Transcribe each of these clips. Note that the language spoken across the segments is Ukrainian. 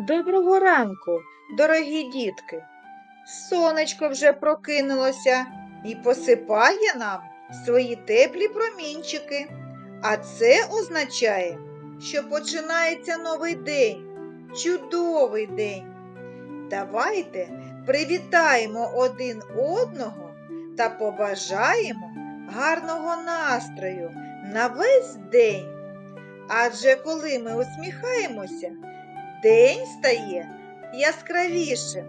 Доброго ранку, дорогі дітки. Сонечко вже прокинулося і посипає нам свої теплі промінчики. А це означає, що починається новий день, чудовий день. Давайте привітаємо один одного та побажаємо гарного настрою на весь день. Адже коли ми усміхаємося, день стає яскравішим.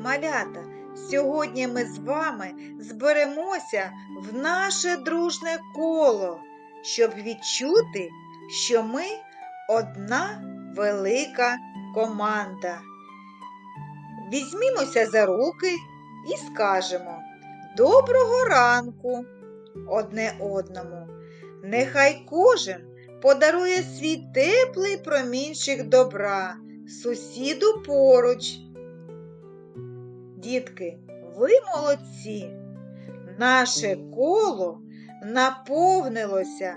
Малята, сьогодні ми з вами зберемося в наше дружне коло, щоб відчути, що ми одна велика команда. Візьмімося за руки і скажемо Доброго ранку одне одному. Нехай кожен подарує свій теплий промінчик добра сусіду поруч. Дітки, ви молодці. Наше коло наповнилося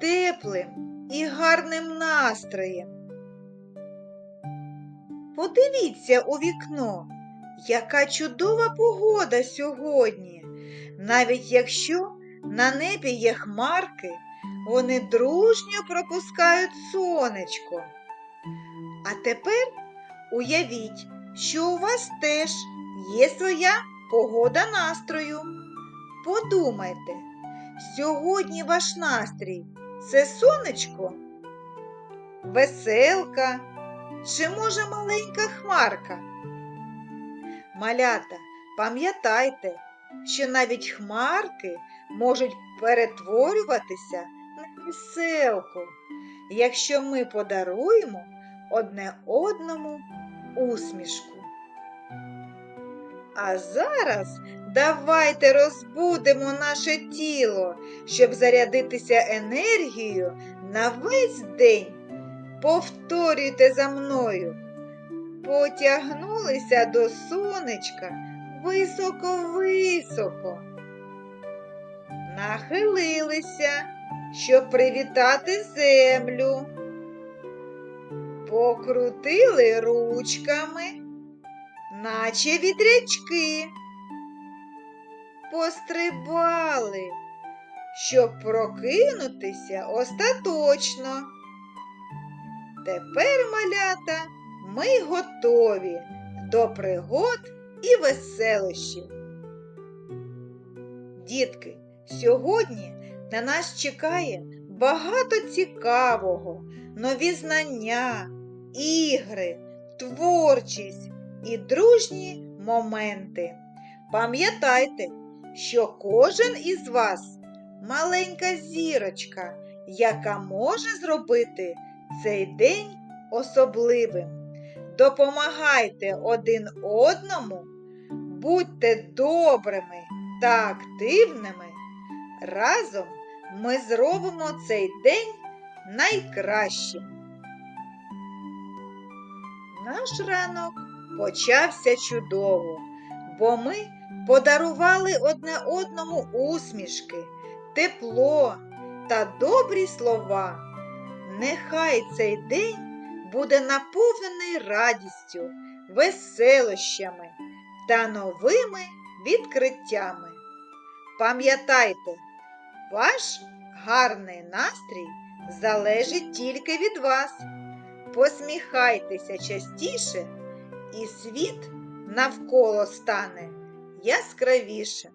теплим і гарним настроєм. Подивіться у вікно, яка чудова погода сьогодні. Навіть якщо на небі є хмарки, вони дружньо пропускають сонечко. А тепер уявіть, що у вас теж є своя погода настрою. Подумайте, сьогодні ваш настрій це сонечко, веселка чи може маленька хмарка? Малята, пам'ятайте, що навіть хмарки можуть перетворюватися на веселку, якщо ми подаруємо одне одному усмішку. А зараз давайте розбудемо наше тіло, щоб зарядитися енергією на весь день. Повторюйте за мною. Потягнулися до сонечка високо-високо. Нахилилися, щоб привітати землю. Покрутили ручками, наче вітрячки. Пострибали, щоб прокинутися остаточно. Тепер, малята, ми готові до пригод і веселощів. Дітки, сьогодні на нас чекає багато цікавого, нові знання, ігри, творчість і дружні моменти. Пам'ятайте, що кожен із вас маленька зірочка, яка може зробити цей день особливим. Допомагайте один одному, будьте добрими та активними. Разом ми зробимо цей день найкращим. Наш ранок почався чудово, бо ми подарували одне одному усмішки, тепло та добрі слова. Нехай цей день буде наповнений радістю, веселощами та новими відкриттями. Пам'ятайте, ваш гарний настрій залежить тільки від вас. Посміхайтеся частіше, і світ навколо стане яскравішим.